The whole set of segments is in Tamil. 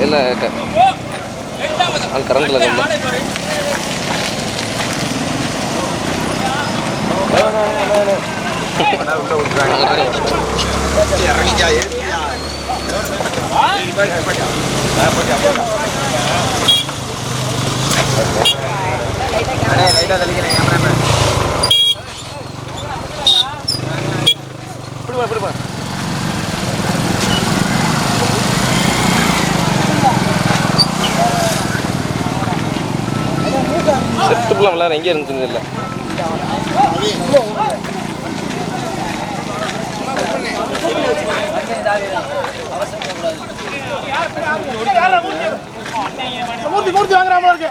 இல்லை கரண்டில் கம்பு இப்படி பா இப்படி பா பிள்ளை விளையாட எங்கே இருந்துச்சு இல்லை மூர்த்தி மூர்த்தி வாங்குறாமல இருக்கு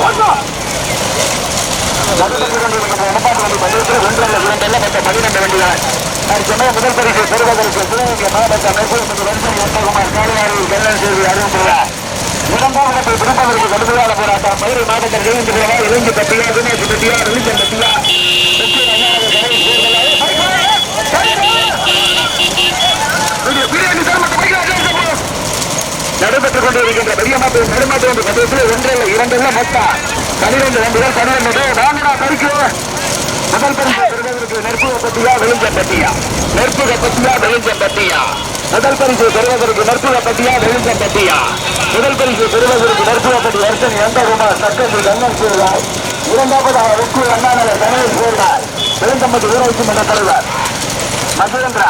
முதல் பரிசு பெறுவதற்கு சிவகங்கை மாவட்ட நெற்புறத்துக்கு வருஷம் எட்டகுமார் காலியாரில் வெள்ளம் செய்தி அறிவித்துள்ளார் இரண்டாம் இடத்தை பிடிப்பதற்கு கடுமையான போராட்டம் மதுரை மாவட்டம் இளைஞர்களா இளைஞர் பட்டியா தினேஷ் பட்டியா ரிலிஜன் பட்டியா நடைபெற்றுக் கொண்டிருக்கின்ற பெரியமாட்டு நடுமாட்டு என்ற பந்தயத்தில் ஒன்றல்ல இரண்டல்ல மொத்தம் பனிரெண்டு வண்டிகள் பனிரெண்டு வாங்கடா நான்கடா முதல் பரிசு பெறுவதற்கு நெற்புக பட்டியா வெளுஞ்ச பட்டியா நெற்புக பட்டியா வெளுஞ்ச பட்டியா முதல் பரிசு பெறுவதற்கு நெற்புக பட்டியா விழுந்த பட்டியா முதல் பரிசு பெறுவதற்கு நெற்புக பட்டி எந்த ரூபாய் சட்டத்தில் கண்ணன் சேர்ந்தார் இரண்டாவதாக உக்கு அண்ணாநகர் கணேஷ் சேர்ந்தார் பெருந்தம்பட்டி ஊராட்சி மன்ற தலைவர் மகேந்திரா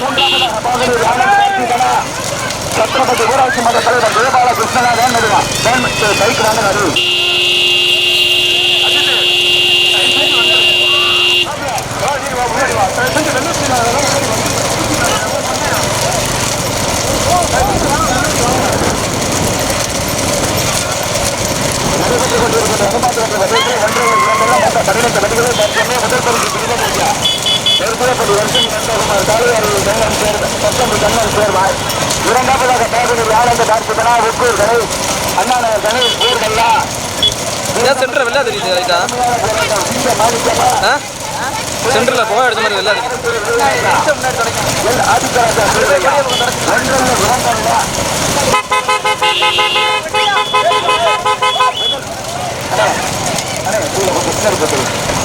மூன்றாவதாக சத்ரபதி ஊராட்சி மன்ற தலைவர் ஜெயபால கிருஷ்ணநாதன் நடுவான் பைக் வாங்க நடு நடைபெற்றுக் கொண்டிருக்கின்ற அனுமாத்திரத்தை வரவேற்று ஒன்றரை இரண்டெல்லாம் மொத்தம் பன்னிரண்டு வண்டிகளை தற்சமயம் முதல் பரிசு பிரிவதற்கு நெருப்புறப்படி வருஷம் நண்பகுமார் காளையாரில் கண்ணன் சேர்ந்த பத்தொன்பது கண்ணன் சேர்வாய் இரண்டாவதாக பாகனூர் ஆனந்த கார்த்திகனா உக்கூர் கணேஷ் அண்ணாநகர் கணேஷ் ஊர்களா ஏன் சென்டரில் வெள்ளா தெரியுது ரைட்டா சென்டரில் போக எடுத்த மாதிரி வெள்ளா தெரியுது எல் ஆதித்தராஜா ஒன்றல்ல விளங்கல்ல அண்ணே அண்ணே கீழே கொஞ்சம் பின்னாடி போட்டு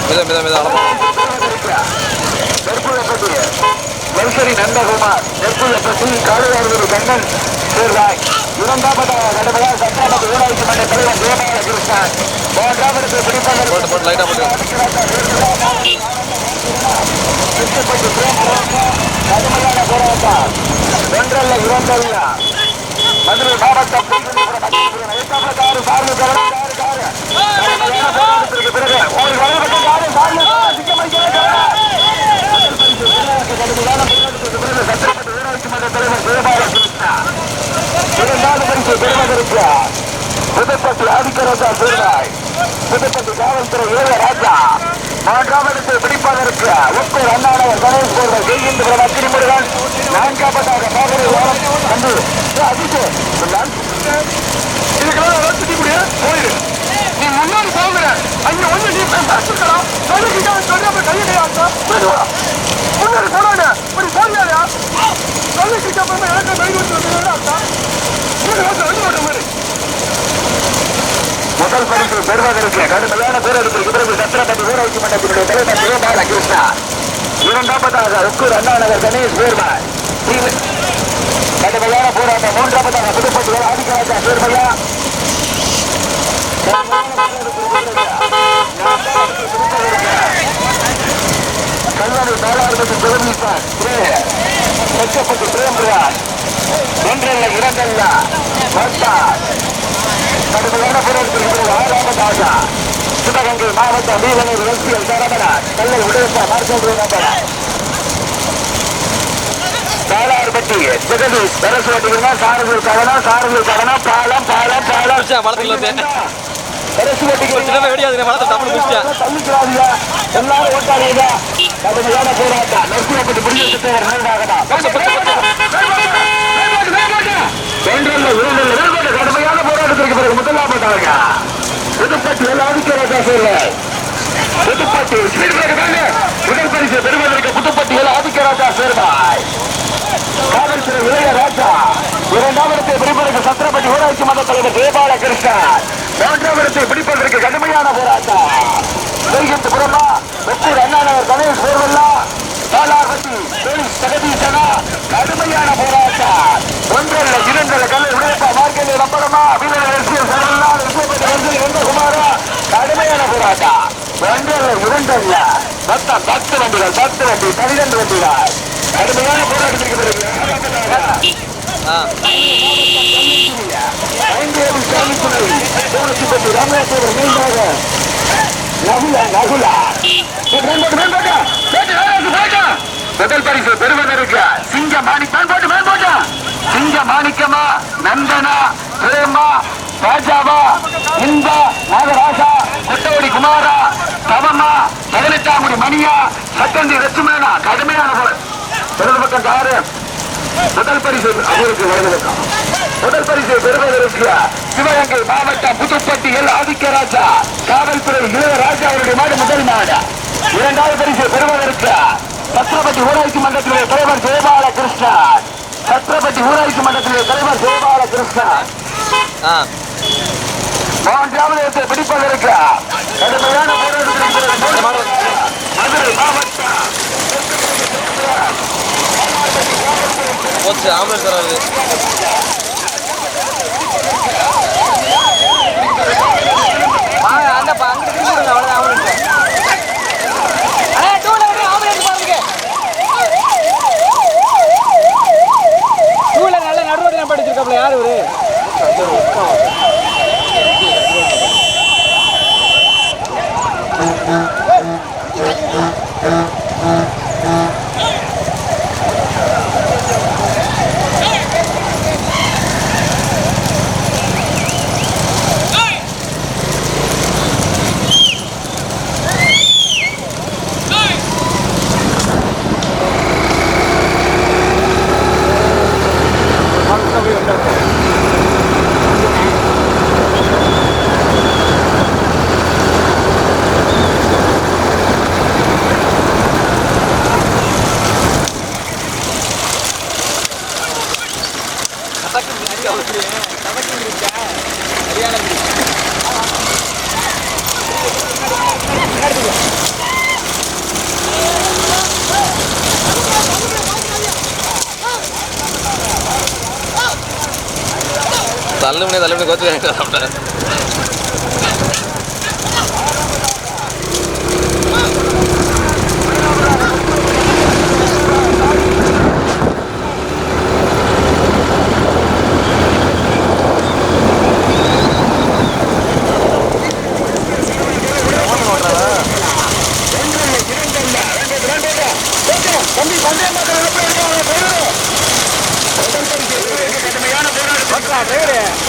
மித மித மித வெல்சரி நந்தகுமார் நெற்புழப்பட்டி காளையார்வரு கண்ணன் சேர்வாய். இரண்டாவதாக கடமையாக சட்டமன்ற ஊராட்சி மன்ற தலைவர் கோபால கிருஷ்ணன். மூன்றாவது பிடிப்பதற்கு போட்டு போட்டு லைட்டாக போட்டு. கடுமையான போராட்டம். ஒன்றல்ல இரண்டல்ல. மதுரை மாவட்டம் சார்ந்து புதுப்பட்டி ஆதிக்கராஜா சேர்வாய் புதுப்பட்டி காவல்துறை ஏழ ராஜா மூன்றாவது பிடிப்பதற்கு உப்பூர் அண்ணாநகர் கணேஷ் போன்ற ஜெய்கின்றவன் அக்கிரிமுருகன் நான்காவதாக பாகரி வாரம் வந்து அதிர்ச்சி இதுக்கெல்லாம் சுத்தி முடிய போயிடு நீ முன்னாடி போகிறேன் அங்க வந்து நீ போய் பேசிருக்கலாம் சொல்லிக்கிட்டா சொல்ல கையை கையாச்சா முன்னாடி போனாங்க இப்படி போறியாடா சொல்லிக்கிட்ட அப்புறமா எனக்கு கை வச்சு வந்து மாதிரி முதல் பரிசு பெறுவதற்கு கடுமையான பேர் போராட்டத்திற்கு பிறகு சத்திரப்பதி ஊராட்சி மன்றத்தினுடைய தலைவர் சிவபால கிருஷ்ணா. இரண்டாவதாக உக்கூர் அண்ணாநகர் கணேஷ் சேர்வார் கடுமையான போராட்டம் மூன்றாவதாக புதுப்பட்டுகள் ஆதிக்கராஜா சேர்வையா கல்லூரி நாலாயிரத்தி சிவனீசன் லட்சப்பட்டி பிரேம்ராஜ் ஒன்றல்ல இரண்டல்ல. மத்தா கடுமையான போராட்டத்தில் சிவகங்கை மாவட்டம் வீரனூர் கல்லை உடையப்பா ஜெகதீஷ் கவனம் சாரதி கவனம் பாலம் பாலம் பாலம். பிடிச்சா பழத்துக்குள்ள வந்து வெடியாது பழத்தை டப்புனு பிடிச்சா எல்லாரும் ஓட்டாதீங்க கடுமையான போராட்டம் நெருக்கப்பட்டு முடிவு கடுமையான போராட்டத்திற்கு பிறகு சொல்ல முதல் பரிசு பெறுவதற்கு ஆதிக்க ராஜா சேர்வாய். காவல்துறை இளைய ராஜா. இரண்டாவது பிடிப்பதற்கு சத்திரப்பட்டி ஊராட்சி மன்ற தலைவர் தேபால கிருஷ்ணன் மூன்றாவது பிடிப்பதற்கு கடுமையான போராட்டம். வைகுந்த புறமா வெப்பூர் அண்ணாநகர் கணேஷ் போர்வல்லா பாலாபதி போலீஸ் ஜெகதீசனா கடுமையான போராட்டம். ஒன்றல்ல இரண்டல்ல கல்லை உடையப்பா மார்க்கெட் ரப்பரமா வீரர் அரசியல் சரவணா விஜயபதி வந்தல் வெந்தகுமாரா கடுமையான போராட்டம். ஒன்றல்ல இரண்டல்ல மொத்தம் பத்து வண்டிகள் பத்து வண்டி பன்னிரண்டு வண்டிகள். கடுமையான போராட்டத்திற்கு பிறகு முதல் பரிசு பெறுவதற்கு சிங்க மாணிக் மேம்போட்டு மேம்போட்டு சிங்க மாணிக்கமா நந்தனா பிரேமா ராஜாவா இன்பா நாகராஜா கொட்டவடி குமாரா தவமா பதினெட்டாம் மணியா சக்கந்தி லட்சுமணா கடுமையான போல பக்கம் காரு முதல் பரிசு அவருக்கு வருவதற்காக. முதல் பரிசு பெறுவதற்கு சிவகங்கை மாவட்டம் புதுப்பட்டி எல். ஆதிக்கராஜா. காவல்துறை இளையராஜா அவருடைய மாடு முதல் மாடு. இரண்டாவது பரிசு பெறுவதற்கு சத்ரபதி ஊராட்சி மன்றத்தினுடைய தலைவர் ஜெயபால கிருஷ்ணன் சத்ரபதி ஊராட்சி மன்றத்தினுடைய தலைவர் ஜெயபால கிருஷ்ணன் ஆ. மூன்றாவது இடத்தை பிடிப்பதற்கு கடுமையான போராட்டத்திற்கு போச்சு ஆம்புலன்ஸ் மணி தள்ளு மணி கோச்சு சாப்பிட்டேன் எல்லாம் போல வராங்களா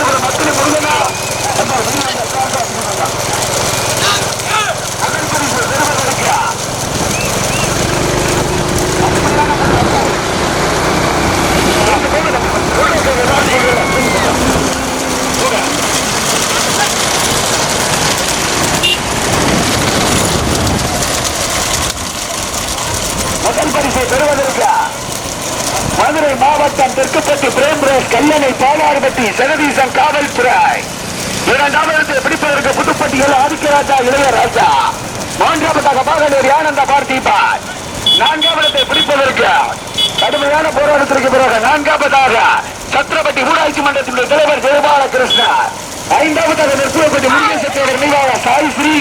முருகனா. அதன் குறித்து பெறுவதற்கு முதல் பரிசை பெறுவதற்கு மதுரை மாவட்டம் தெற்குப்பட்டி பிரேம்ரோஸ் கல்லணை பாலாறுபட்டி ஜெகதீசன் காவல்துறை. இரண்டாவது பிடிப்பதற்கு புதுப்பட்டியில் ஆதிக்கராஜா இளையராஜா. மூன்றாவதாக பாகனூர் ஆனந்த நான்காம் இடத்தை பிடிப்பதற்கு கடுமையான போராட்டத்திற்கு பிறகு நான்காவதாக சத்திரப்பட்டி ஊராட்சி மன்றத்தினுடைய தலைவர் ஜெயபால ஐந்தாவதாக நிறுத்துவப்பட்டி முருகேசத்தேவர் நிர்வாக சாய் ஸ்ரீ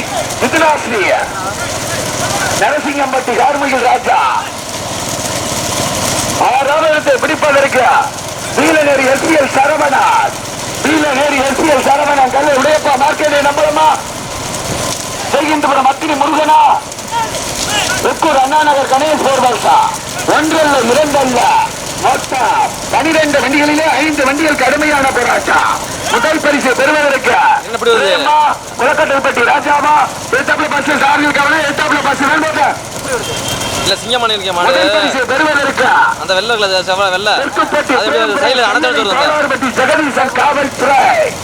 மிதுனாஸ்ரீ. நரசிங்கம்பட்டி கார்மிகள் ராஜா. ஆறாவதத்தை பிடிப்பதற்கு வீலநேரி எஸ்பிஎல் சரவணன். வீலநேரி எஸ்பிஎல் சரவணன். கல்லை உடையப்பா மார்க்கெட்டை நம்பலமா செய்கின்றபுரம் அத்திரி முருகனா? அண்ணா நகர் கணேஷ் போர்வல்சா ஒன்றல்ல இரண்டல்ல. மொத்தம் பனிரெண்டு வண்டிகளிலே ஐந்து வண்டிகள் கடுமையான போராட்டம். முதல் பரிசு பெறுவதற்கு குளக்கட்டல்பட்டி ராஜாவா? எட்டாப்ல பஸ் சார்பில் கவலை எட்டாப்ல பஸ் வேண்டாம் இல்ல சிங்கமான இருக்கேன் மாடு. அந்த வெள்ளை கலர் செவ்வா வெள்ளை. அது சைடுல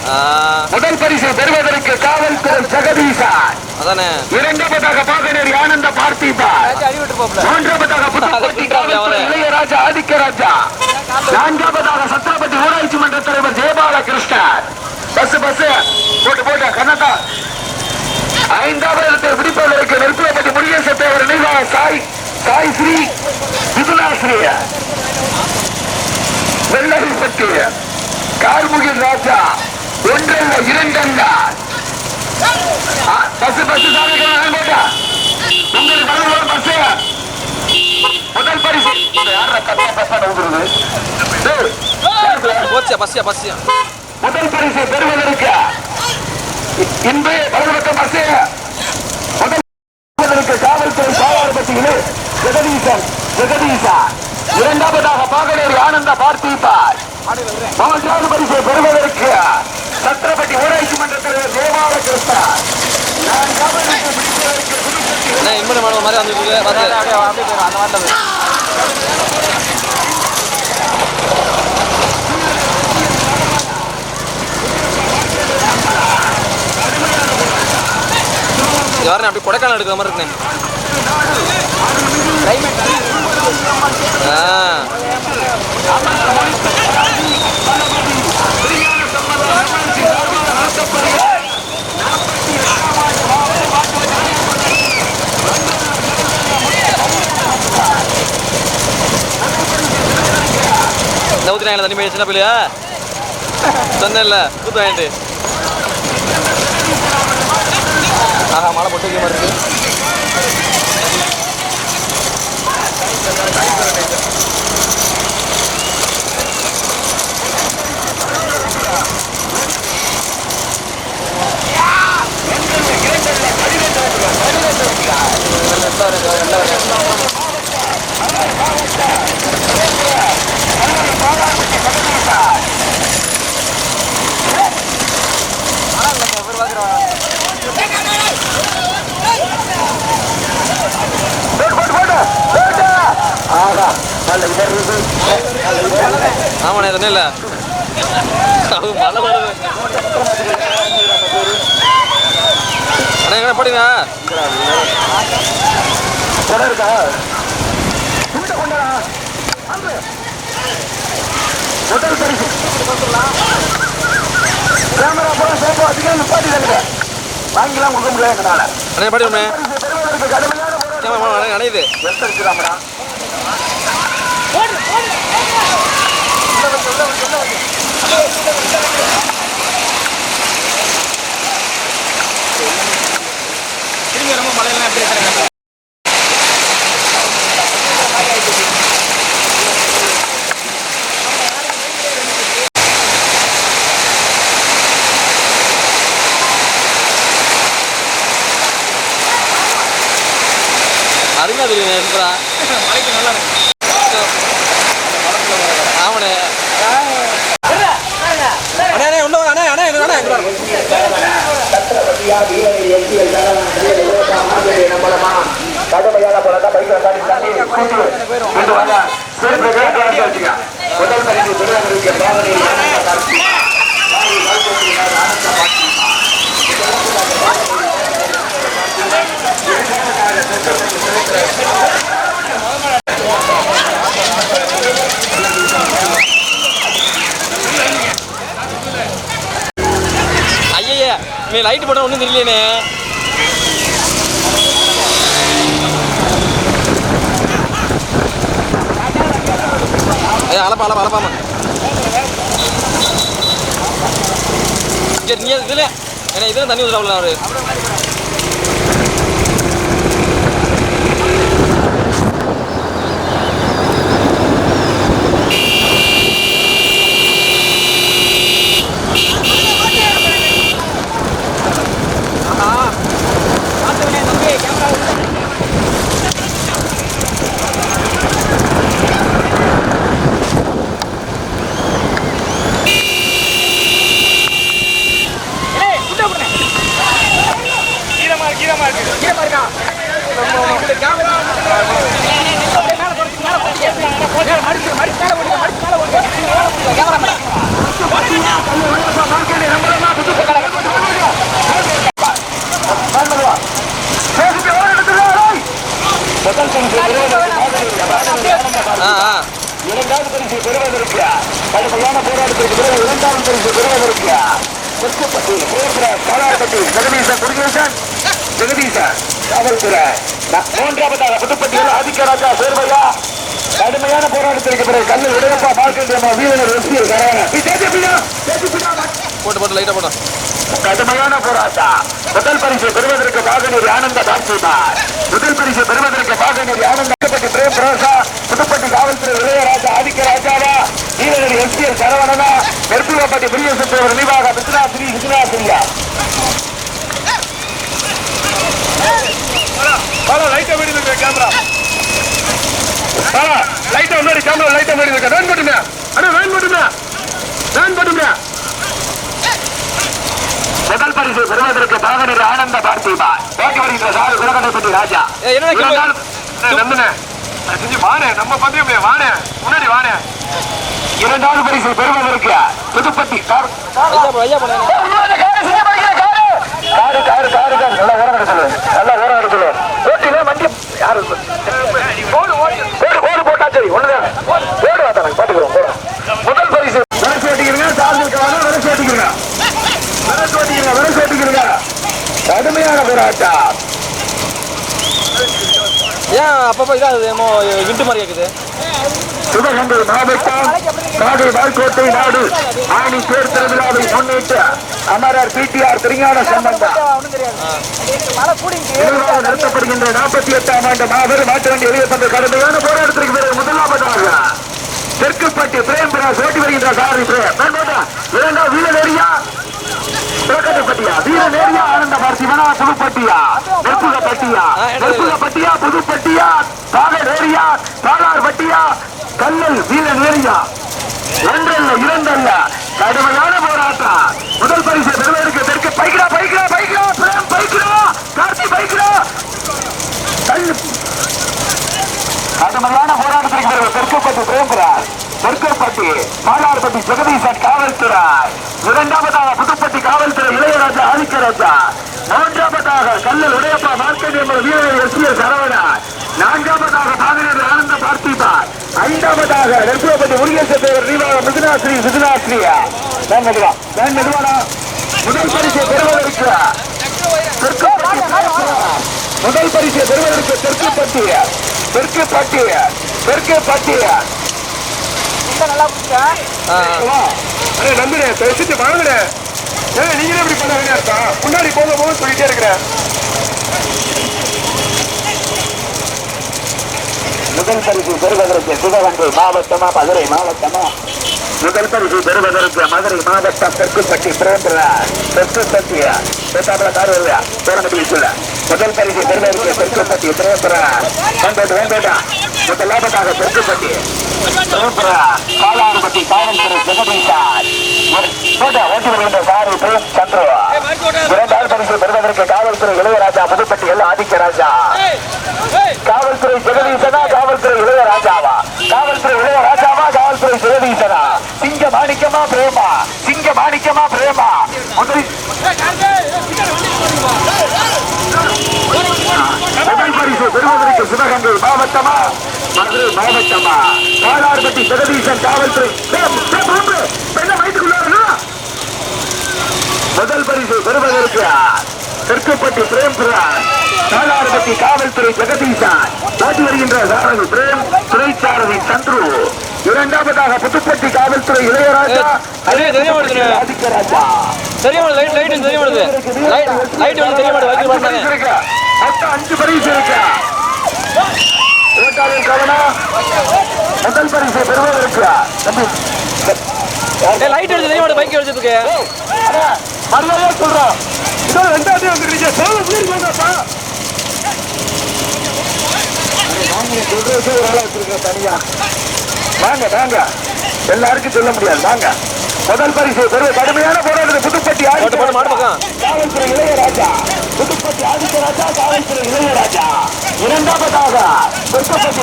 ஆ, முதல் பரிசு பெறுவதற்கு காவல்துறை ஜெகதீசன். அதானே. இரண்டாவதாக பாகனேரி ஆனந்த போப்ல மூன்றாவதாக புதுக்கோட்டை காவல்துறை இளையராஜா ஆதிக்கராஜா. நான்காவதாக சத்திரப்பட்டி ஊராட்சி மன்ற தலைவர் ஜெயபால கிருஷ்ணன் பஸ் பஸ். போட்டு போட்டு. கண்ணத்தா. ஐந்தாவது இடத்தை பிடிப்பதற்கு நெருப்புவப்பட்டி முருகேசத்தேவர் நிர்வாக சாய். சாய் ஸ்ரீ மிதுனாஸ்ரீ வெள்ளரிப்பட்டி கார்முகில் ராஜா ஒன்றல்ல இரண்டல்ல. பஸ் பஸ் சாமி போட்டா உங்களுக்கு பரவாயில்ல பஸ் முதல் பரிசு. முதல் பரிசு பெறுவதற்கு இன்று வலதுபக்கம் பஸ் முதல் பெறுவதற்கு காவல்துறை பாவாரப்பட்டியிலே ஜெகதீசன் ஜெகதீசா இரண்டாவதாக பாகனேரி ஆனந்த பார்த்திபார் மூன்றாவது பரிசு பெறுவதற்கு சத்திரப்பட்டி ஊராட்சி மன்ற தலைவர் தேவார இது வரேன் அப்படி கொடைக்கானல் எடுக்கிற மாதிரி இருக்குண்ணே. ஆ தண்ணி போய் சின்ன பிள்ளையா சொன்னேன்ல ஊத்து வாங்கிட்டு. ஆஹா மழை போட்டு வைக்க மாதிரி இருக்கு போட்டு போட்டு போட்டு போட்டு ஆகா நல்ல வருது ஆமாண்ணே சொன்னேன்ல அது மழை வருது. அண்ணா எங்கே போடுங்க குடம் இருக்கா? துண்டை கொண்டா முதல் பரிசு கேமரா போல சேப்போ அதிகம் நிப்பாட்டி தருங்க வாங்கிலாம் கொடுக்க முடியல எங்களால. அண்ணே பாடி திரும்பி ரொம்ப மழையெல்லாம் எப்படி இருக்கிறாங்க அருமையா தெரியுங்க சூப்பரா மழைக்கு நல்லா இருக்கு ஆமாண்ணே அண்ணே அண்ணே உள்ள வாங்க, அண்ணே அண்ணே இங்க அண்ணே இங்க வாங்க. கடுமையான போராட்டம் பைக் வந்தாடி தண்ணி கொண்டு வாங்க சிறப்பு கேட்டு வச்சுக்க முதல் பரிசு பெறுவதற்கு பாவனை ஐயய்ய நீ லைட் போட்டா ஒன்றும் தெரியலனே ஏ அலப்பா அலப்பா அலப்பாமா சரி நீ இதில். ஏன்னா இதில் தண்ணி ஊற்றுறாப்ல அவரு ஏய், குண்டை போடுண்ணே. ஈரமா இருக்கா? இந்த கேமரா அப்படியே மேல போடுங்க, மேல போடுங்க. மேல மடிச்சு, மடிச்சு மேல போடுங்க, மடிச்சு மேல போடுங்க. கேமரா மேல. முதல் பரிசு பெறுவதற்கு ஆ ஆ இரண்டாவது பரிசு பெறுவதற்கு கடுமையான போராட்டத்திற்கு பிறகு இரண்டாவது பரிசு பெறுவதற்கு தெற்குப்பட்டி காலாப்பட்டி ஜெகதீசன் குடிகேசன் ஜெகதீசன் காவல்துறை. மூன்றாவதாக புதுப்பட்டியில் ஆதிக்கராஜா சேர்வையா? கடுமையான போராட்டத்திற்கு பிறகு கல்லு உடையப்பா மார்க்கெட் வீரர் எஸ்பிஎல் கராயணா போட்டு போட்டு லைட்டாக போட்டோம் கடுமையான போராட்டம். முதல் பரிசு பெறுவதற்கு பாகனூர் ஆனந்த டாக்டர் முதல் பரிசு பெறுவதற்கு பாகனூர் ஆனந்த புதுப்பட்டி பிரேம் ரோசா புதுப்பட்டி காவல்துறை இளையராஜா ஆதிக்க ராஜாவா வீரர் எஸ்பிஎல் சரவணனா நெருப்புவப்பட்டி பிரியசுத்தவர் நிர்வாக மித்ரா ஸ்ரீ விஸ்வநாசிரியா லைட்டை விடுங்க கேமரா லைட்டை முன்னாடி கேமரா லைட்டை முன்னாடி இருக்க. வேன் போட்டுங்க அண்ணா வேன் போட்டுங்க வேன் போட்டுங்க முதல் பரிசு பெறுவதற்கு பாகனூர் ஆனந்த பார்த்திபா பேட்டி வருகின்ற சார் குலகண்டப்பட்டி ராஜா. அண்ணே, செஞ்சு வாணே நம்ம பந்தயமே வாணே முன்னாடி வாணே. இரண்டாவது பரிசு பெறுவதற்கு புதுப்பட்டி கார் ஐயா போ ஐயா போனேன் காரு காரு. காரு காரு நல்லா ஓரம் சொல்லு. நல்லா ஓரம் வண்டி யாரு போட்டா சரி ஒண்ணுதான் ஓடு வாத்தா பாத்துக்கிறோம் போறோம் முதல் பரிசு விரசு ஓட்டிக்கிறீங்க சார்ஜ் விரசு விரசு விரசு கடுமையான ஏன் அப்பப்போ இதாகுது ஏமோ விண்டு மாதிரி கேட்குது சிவகங்கை மாவட்டம் காடு வாய்க்கோட்டை நாடு ஆணி பேர் திருவிழாவை முன்னிட்டு அமரர் பிடிஆர் திருஞான சம்பந்தம் நடத்தப்படுகின்ற நாற்பத்தி எட்டாம் ஆண்டு மாபெரும் மாற்று வண்டி வெளியேற்ற கடுமையான போராட்டத்திற்கு பிறகு முதலாவதாக தெற்குப்பட்டி பிரேம் பிராஸ் ஓட்டி வருகின்ற சாரி பிரேம். மேம்போட்டா, இரண்டாம் வீரநேரியா பிரகடப்பட்டியா வீரநேரியா ஆனந்த பார்த்திவனா புதுப்பட்டியா நெற்புகப்பட்டியா புதுப்பட்டியா பாலநேரியா பாலார்பட்டியா கல்லல் வீரநேரியா ஒன்றல்ல இரண்டல்ல கடுமையான போராட்டம் முதல் பரிசு பெறுவதற்கு தெற்கு பைக்கிறா பைக்கிறா பைக்கிறா பிரேம் பைக்கிறா கார்த்தி பைக்கிறா கல் கடுமையான போராட்டத்திற்கு பிறகு தெற்குப்பட்டி பிரேம்குரார் தெற்குப்பட்டி மாலார்பட்டி ஜெகதீசன் காவல்துறை. இரண்டாவதாக புதுப்பட்டி காவல்துறை இளையராஜா ஆதிக்கராஜா. மூன்றாவதாக கல்லல் உடையப்பா மார்க்கெட் வீரர் எஸ் பி சரவணா. நான்காவதாக பாதிரி ஆனந்த பார்த்திபா. ஐந்தாவதாக நெருப்புவப்பட்டி முருகேச தேவர் ரீவாக மிதுனாஸ்ரீ மிதுனாஸ்ரீயா நான் மெதுவா நான் மெதுவானா முதல் பரிசை பெறுவதற்கு தெற்குப்பட்டி முதல் பரிசை பெறுவதற்கு தெற்கு பட்டிய தெற்கு பட்டிய பட்டிய இந்த நல்லா பிடிச்சா. அண்ணே நம்புறேன் பேசிட்டு வாங்குறேன் ஏன் நீங்களே இப்படி பண்ண வேண்டியா இருக்கா முன்னாடி போக போக சொல்லிட்டே இருக்கிறேன். முதல் பரிசு பெறுவதற்கு சிவகங்கை மாவட்டமா மதுரை மாவட்டமா? முதல் பரிசு பெறுவதற்கு மதுரை மாவட்டம் தெற்குப்பட்டி தெற்கு தெற்குப்பட்டி பேசாமல கார் வருவா பேரம்பட்டி சொல்ல முதல் பரிசு பெறுவதற்கு தெற்குப்பட்டி பிறந்த வந்தோட்டு வேண்டோட்டா முதல் லாபத்தாக தெற்குப்பட்டி பிறந்த காலாறுபட்டி காவல்துறை ஜெகதீஷார் போட்டா ஓட்டி வருகின்ற காரு பிரேம் சந்திரா இரண்டாவது பரிசு பெறுவதற்கு காவல்துறை இளையராஜா புதுப்பட்டி எல்லாம் ஆதிக்க ராஜா காவல்துறை ஜெகதீசனா காவல்துறை இளையராஜாவா? காவல்துறை இளையராஜாவா காவல்துறை ஜெகதீசனா சிங்க மாணிக்கமா பிரேமா சிங்க மாணிக்கமா பிரேமா முதல் முதல் பரிசு பெறுவதற்கு சிவகங்கை மாவட்டமா மாவட்டமா காலார்பட்டி ஜெகதீசன் காவல்துறை? முதல் பரிசு பெறுவதற்கு தெற்குப்பட்டி பிரேம் பிரான் சாலார்பட்டி காவல்துறை ஜெகதீசன். ஓட்டி வருகின்ற சாரதி பிரேம் துறைச்சாரதி சந்துரு. இரண்டாவதாக புதுப்பட்டி காவல்துறை இளையராஜா. ஆதிக்கராஜா தெரிய மாட்டேது லைட் லைட் தெரிய மாட்டேது லைட் லைட் வந்து தெரிய மாட்டேது வைக்க அஞ்சு பரிசு மாட்டாங்க இருக்கு. மொத்தம் அஞ்சு பரிசு இருக்கு. இரண்டாவது கவனம் முதல் பரிசு பெறுவதற்கு தம்பி, ஏய் லைட் எடுத்து தெரிய பைக் அண்ணா, மரியாதையா சொல்றோம் இதோ ரெண்டாவது வந்துருக்கீங்க சொல்ல புரியுமாப்பா சொல்றது ஒரு ஆளா வச்சிருக்கேன் தனியா. வாங்க வாங்க. எல்லாருக்கும் சொல்ல முடியாது. வாங்க. முதல் பரிசு பெரிய கடுமையான போராட்டத்தை புதுப்பட்டி காவல்துறை இளையராஜா புதுப்பட்டி ஆதித்தராஜா காவல்துறை இளையராஜா இரண்டாவதாக புதுப்பட்டி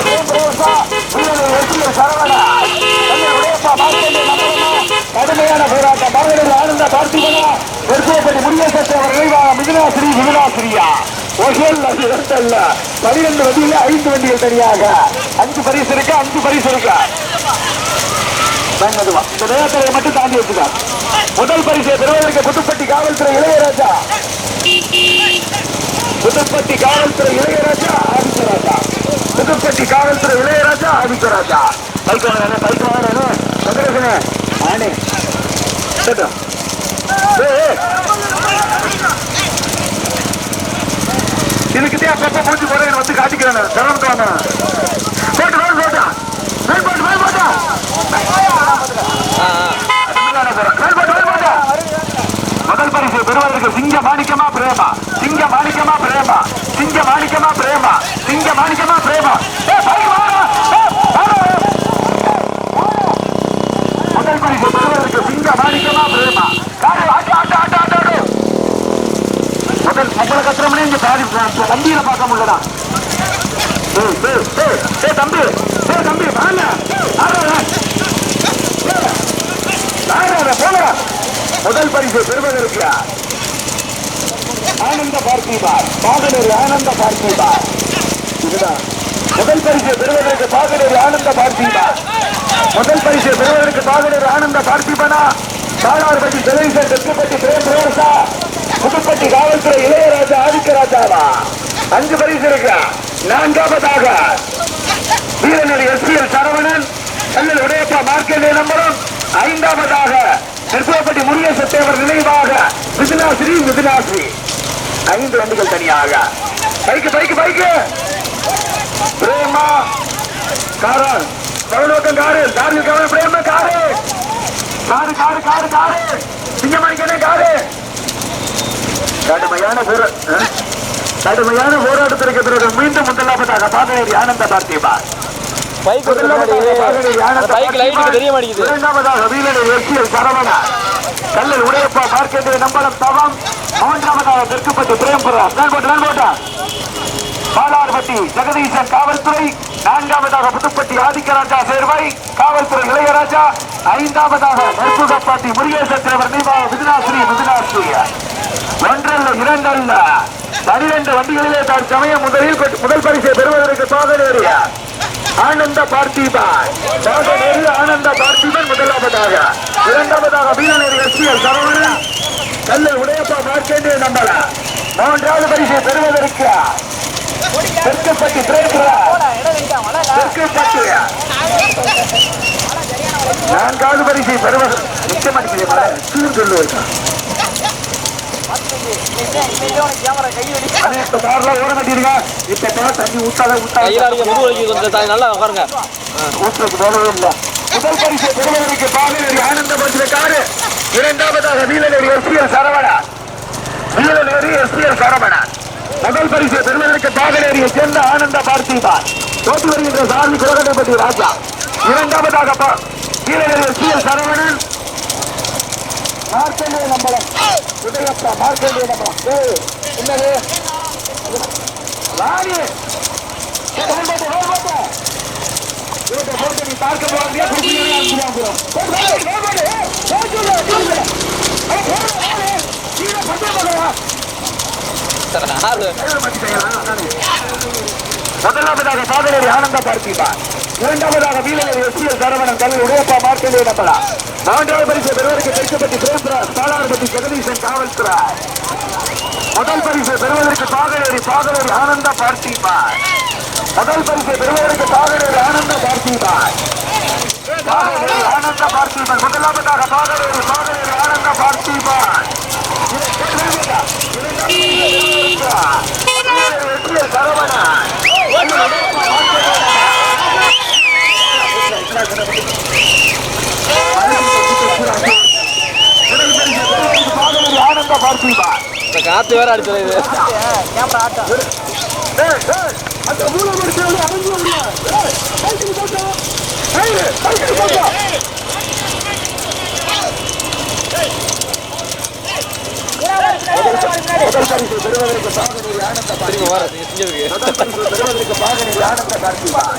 வீரர்கள் வெற்றியை சரவணா. கடுமையான போராட்டம். மகளிர் ஆனந்த பார்த்திபனா வெற்றியப்பட்டி முருகேசத்தை அவர் நினைவாக மிதுனாசிரி மிதுனாசிரியா. பனிரெண்டு வண்டியில ஐந்து வண்டிகள் தனியாக. அஞ்சு பரிசு இருக்கு? அஞ்சு பரிசு இருக்கு? வேங்கதுவா இந்த நேரத்தை மட்டும் தாண்டி வச்சுக்க முதல் பரிசை பெறுவதற்கு புதுப்பட்டி காவல்துறை இளையராஜா. புதுப்பட்டி காவல்துறை இளையராஜா ஆதித்தராஜா புதுப்பட்டி காவல்துறை இளையராஜா ஆதித்தராஜா பைக் வாங்க சந்திரசனே ஆனே. சரி இதுக்கிட்டே அப்பப்ப மூஞ்சி போறேன் வந்து காட்டிக்கிறேன். சிரமத்தை வாங்க போட்டு போட்டு போட்டா. போட்டு போட்டா முதல் பரிசு பெறுவதற்கு சிங்க மாணிக்கமா பிரேமா சிங்க மாணிக்கமா பிரேமா சிங்க மாணிக்கமா பிரேமா சிங்க மாணிக்கமா பிரேமா ஏய், பைக் வாடா. ஏய், வாடா. முதல் பரிசு பெறுவதற்கு சிங்க மாணிக்கமா பிரேமா காடு ஆட்டு ஆட்டு ஆட்டு ஆட்டு ஆட்டு முதல் உங்களை கத்துறோம்னே இங்க பாதி தம்பியில பார்க்க முடியலடா ஏய், ஏய், ஏய், ஏய், தம்பி ஏய், தம்பி வாங்க ஆடுறா. ஆடுறா, முதல் பரிசு பெறுவதற்கு ஆனந்த பார்த்திபார் பாகனூர் ஆனந்த பார்த்திபார். இதுதான். முதல் பரிசு பெறுவதற்கு பாகனூர் ஆனந்த பார்த்திபார். முதல் பரிசு பெறுவதற்கு பாகனூர் ஆனந்த பார்த்திபனா. சாலார்பட்டி ஜெகதீசன் தெற்குப்பட்டி பிரேம் பிரேசா புதுப்பட்டி காவல்துறை இளையராஜா ஆதிக்கராஜாவா. அஞ்சு பரிசு இருக்கா. நான்காவதாக வீரநடி எஸ்பிஎல் சரவணன் கல்லல் உடையப்பா மார்க்கெண்டே நம்பரும். ஐந்தாவதாக நெற்பப்பட்டி முருகேச தேவர் நினைவாக மிதுனாசிரி மிதுனாசிரி. ஐந்து வண்டிகள் தனியாக. Bike bike bike. பிரேமா காரன். கவனோக்கம் காரு. காரில் கவனம் Prema car. Car car car car. சிங்கமணிக்கனே car. கடுமையான போரா கடுமையான போராட்டத்திற்கு பிறகு மீண்டும் முதலாவதாக பாதநேரி ஆனந்த பார்த்திபார் பைக் பைக் லைட்டுக்கு தெரிய மாட்டேங்குது. இரண்டாவதாக வீரர் எஸ்பிஎல் சரவணா. கல்லல் உடையப்பா மார்க்கெட்டு நம்பலம் தவம். மூன்றாவதாக தெற்குப்பட்டி பிரேம்புரா மேல்போட்டா பாலார்பட்டி ஜெகதீசன் காவல்துறை. நான்காவதாக புதுப்பட்டி ஆதிக்கராஜா சேர்வை. காவல்துறை இளையராஜா. ஐந்தாவதாக நெற்புகப்பாட்டி முருகேசன் தேவர் நீபாவ மிதுனாசிரி மிதுனாசிரி ஒன்றல்ல இரண்டல்ல. பனிரெண்டு வண்டிகளிலே தான் சமயம் முதலில் முதல் பரிசை பெறுவதற்கு பாதநேறிய ஆனந்த பார்த்திபன் பாதநேரி ஆனந்த பார்த்திபன் முதலாவதாக. இரண்டாவதாக வீரநேரி எஸ்பிஎல் சரவணன். கல்லை உடையப்பா மார்க்கேண்டே நம்பல. மூன்றாவது பரிசு பெறுவதற்கு தெற்குப்பட்டி தெற்குப்பட்டி. நான்காவது பரிசை பெறுவது நிச்சய மாட்டேங்கிறேன் நல்லா உட்காருங்க முதல் பரிசு பெறுவதற்கு பாகநேரி ஆனந்த பரிசு காரு இரண்டாவதாக நீலநேரி எஸ்பிஎல் சரவணா நீலநேரி எஸ்பிஎல் சரவணா முதல் பரிசு பெறுவதற்கு பாகநேரியை சேர்ந்த ஆனந்த பார்த்திபார் தோற்று வருகின்ற சாமி குலகண்டபதி ராஜா இரண்டாவதாக நீலநேரி எஸ்பிஎல் சரவணன் மார்க்கண்டே நம்பலம். உதயப்பா மார்க்கண்டே நம்பலம். ஏய், என்னது? ராணி பார்க்க போறீங்க அனுப்பிடுவாங்க முதலாவதாக பாதநேரி ஆனந்த பார்த்திபார் இரண்டாவதாக வீரநேரி எஸ்பிஎல் சரவணன் கல்வி உடையப்பா மார்க்கெல் நம்பலா மூன்றாவது பரிசு பெறுவதற்கு தெற்குப்பட்டி பிரேம்ராஜ் சாலார்பட்டி ஜெகதீசன் காவல்துறை. முதல் பரிசு பெறுவதற்கு பாகலேரி பாகலேரி ஆனந்த பார்த்திபார் முதல் பரிசு பெறுவதற்கு பாகலேரி ஆனந்த பார்த்திபார் ஆனந்த பார்த்திபாய் முதலாவதாக பாகலேரி பாகலேரி ஆனந்த பார்த்திபாய் சரவணன். காத்து வேற அடிச்சது இது. அந்த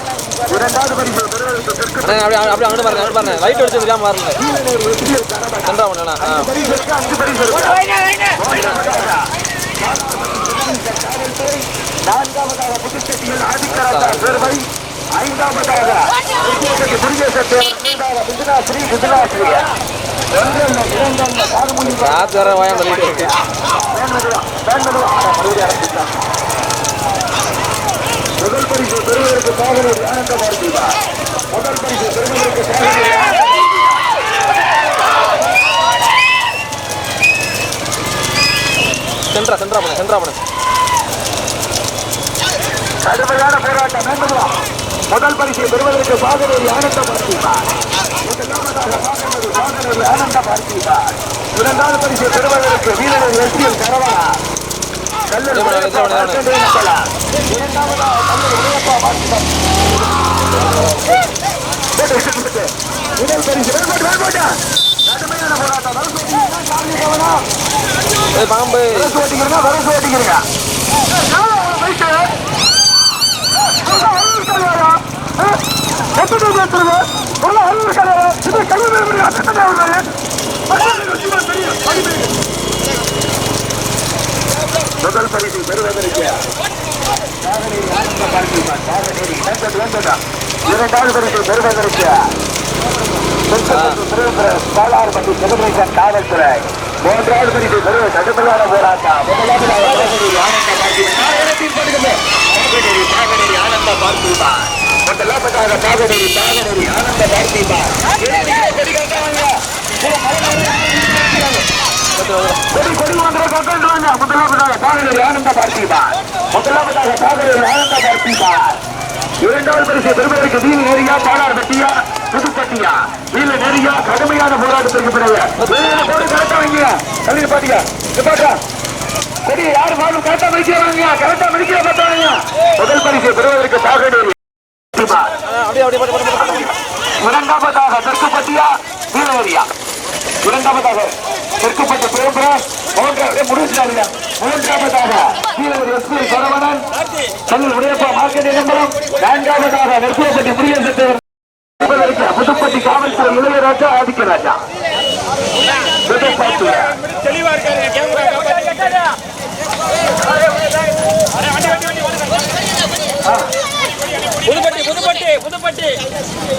மூலவருக்கு இரண்டாவது பரிசு பெறுவதற்கு தெற்கு அப்படியே அப்படியே பாருங்க பாருங்க. லைட் அடிச்சு விடாம வரல பண்ணா பரிசு இருக்கு அஞ்சு பரிசு இருக்கு நான்காவதாக புதுச்சேரியில் ஆதிக்கராஜா சேர்வை ஐந்தாவதாக புதுச்சேரி முருகேசத்தேவர் மூன்றாவது மிதுனா ஸ்ரீ. காத்து வேற வாயம் தள்ளிட்டு இருக்கு முதல் பரிசு பெறுவதற்கு பாகலூர் ஆனந்த முதல் பரிசு பெறுவதற்கு பாகலூர் சென்றா சென்றா பண்ண சென்றா பண்ண கடுமையான போராட்டம் முதல் பரிசை பெறுவதற்கு பாகலூர் ஆனந்தமாக ஆனந்த இரண்டாவது பெறுவதற்கு முதல் பரிசு கடுமையான போராட்டம் பாம்பு ஓட்டிக்கிறீங்க வரசு ஓட்டிக்கிறீங்க முதல் பரிசு பெறுவதற்கு இரண்டாவது பரிசு பெறுவதற்கு பாலார்பட்டி செலிபிரேஷன் காவல்துறை மூன்றாவது பரிசு பெறுவ கடுமையான போராட்டம் ஆனந்த பார்த்திபா ஆனந்த முதலாவதாக சாகனேரி சாகனேரி ஆனந்த பார்த்திபா கொடி கொடி கொடி கொண்டு வாங்க முதலாவதாக சாகனேரி ஆனந்த பார்த்திபா முதலாவதாக சாகனேரி ஆனந்த பார்த்திபா இரண்டாவது பரிசு பெறுவதற்கு வீல நேரியா பாலார் பட்டியா புதுப்பட்டியா வீல நேரியா கடுமையான போராட்டத்திற்கு பிறகு கரெக்டா வைங்க கல்வி பாட்டியா பாட்டா கொடி யாரு மாலும் கரெக்டா மதிக்கிறாங்க கரெக்டா மதிக்கிற பார்த்தாங்க முதல் பரிசு பெறுவதற்கு சாகனேரி ஆ, அப்படியே அப்படியே போட்டு போட்டு இரண்டாவதாக தெற்குப்பட்டியா வீரவரியா இரண்டாவதாக தெற்குப்பட்ட பிரேம்பரம் மூன்றாவது முடிச்சாங்க மூன்றாவதாக வீரவர் S P Saravanan Sellur Udaiyappa market நம்பரம் நான்காவதாக நெற்புறப்பட்டி முருகேசன் புதுப்பட்டி காவல்துறை இளையராஜா ஆதிக்கராஜா தெளிவா இருக்காரு கேமரா புதுப்பட்டி புதுப்பட்டி புதுப்பட்டி